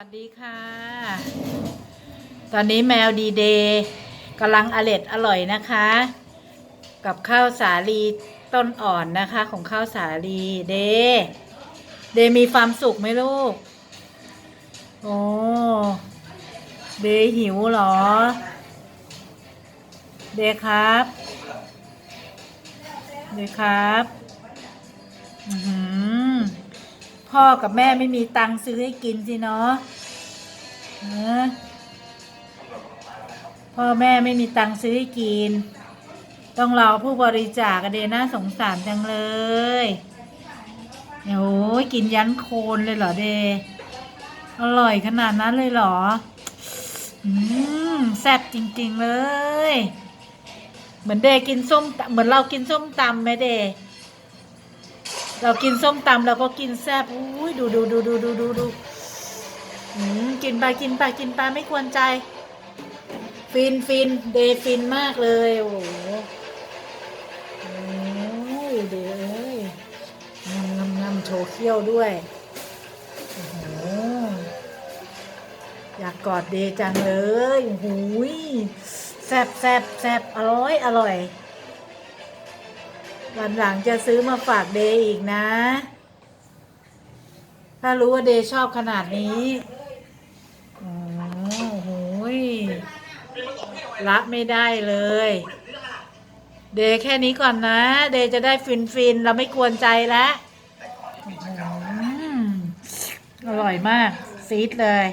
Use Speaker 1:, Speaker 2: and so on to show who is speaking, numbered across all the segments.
Speaker 1: สวัสดีค่ะ ตอนนี้แมวดีเดย์กำลังอร่อยอร่อยนะคะ กับข้าวสาลีต้นอ่อนนะคะของข้าวสาลีเดย์เดย์มีความสุขไหมลูก โอ้เดย์หิวเหรอ เดย์ครับ เดย์ครับ อือหือ พ่อกับแม่ไม่มีตังค์ซื้อให้กินสิเนาะพ่อแม่ไม่มีตังค์ซื้อให้กิน ต้องรอผู้บริจาคอะเดน่าสงสารจังเลยโอ้ยกินยันโคนเลยเหรอเด อร่อยขนาดนั้นเลยเหรอ อืมแซ่บจริง ๆ เลย เหมือนเดกินส้มเหมือนเรากินส้มตำไหมเด เรากินส้มตำเราก็กินแซ่บอุ้ยดูดูดูดูดูดูดูกินไปกินไปกินไปไม่ควรใจ ฟินฟินเดฟินมากเลย โอ้โหเดย์เอ้ยงำงำงำโชว์เขี้ยวด้วยโอ้โหอยากกอดเดย์จังเลยโอ้ยแซบแซบแซบอร่อย อร่อย วันหลังจะซื้อมาฝากเดย์อีกนะ ถ้ารู้ว่าเดย์ชอบขนาดนี้โอ้โหยละไม่ได้เลย เดย์แค่นี้ก่อนนะ เดย์จะได้ฟินฟินเราไม่กวนใจแล้วอร่อยมาก ซีดเลย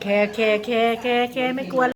Speaker 1: เคเคเคเคเคไม่กวน